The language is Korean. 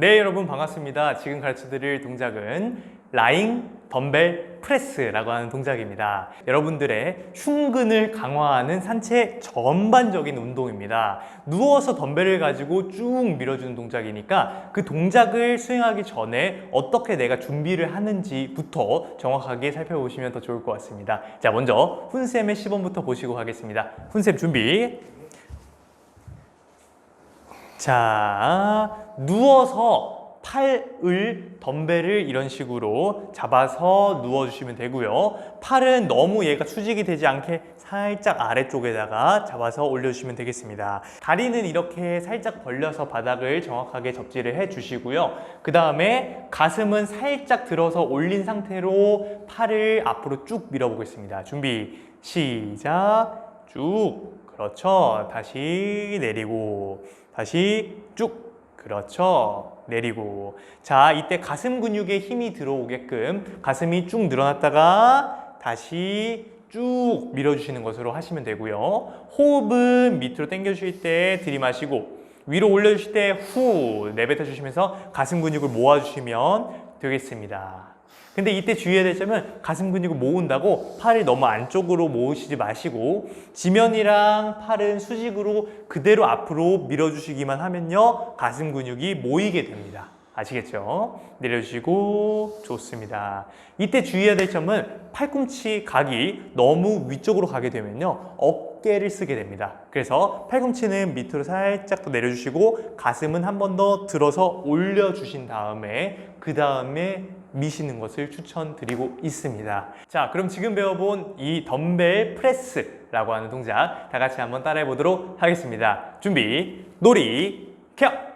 네, 여러분 반갑습니다. 지금 가르쳐 드릴 동작은 라잉 덤벨 프레스라고 하는 동작입니다. 여러분들의 흉근을 강화하는 산체 전반적인 운동입니다. 누워서 덤벨을 가지고 쭉 밀어주는 동작이니까 그 동작을 수행하기 전에 어떻게 내가 준비를 하는지부터 정확하게 살펴보시면 더 좋을 것 같습니다. 자, 먼저 훈쌤의 시범부터 보시고 가겠습니다. 훈쌤 준비. 자, 누워서 팔을 덤벨을 이런 식으로 잡아서 누워주시면 되고요. 팔은 너무 얘가 수직이 되지 않게 살짝 아래쪽에다가 잡아서 올려주시면 되겠습니다. 다리는 이렇게 살짝 벌려서 바닥을 정확하게 접지를 해주시고요. 그 다음에 가슴은 살짝 들어서 올린 상태로 팔을 앞으로 쭉 밀어보겠습니다. 준비, 시작, 쭉. 그렇죠. 다시 내리고, 다시 쭉. 그렇죠. 내리고. 자, 이때 가슴 근육에 힘이 들어오게끔 가슴이 쭉 늘어났다가 다시 쭉 밀어주시는 것으로 하시면 되고요. 호흡은 밑으로 당겨주실 때 들이마시고 위로 올려주실 때 후 내뱉어 주시면서 가슴 근육을 모아주시면 되겠습니다. 근데 이때 주의해야 될 점은 가슴 근육을 모은다고 팔을 너무 안쪽으로 모으시지 마시고 지면이랑 팔은 수직으로 그대로 앞으로 밀어주시기만 하면요 가슴 근육이 모이게 됩니다. 아시겠죠? 내려주시고 좋습니다. 이때 주의해야 될 점은 팔꿈치 각이 너무 위쪽으로 가게 되면요 어깨를 쓰게 됩니다. 그래서 팔꿈치는 밑으로 살짝 더 내려주시고 가슴은 한 번 더 들어서 올려주신 다음에 그 다음에 미시는 것을 추천드리고 있습니다. 자, 그럼 지금 배워본 이 덤벨 프레스라고 하는 동작 다 같이 한번 따라해 보도록 하겠습니다. 준비, 놀이, 켜!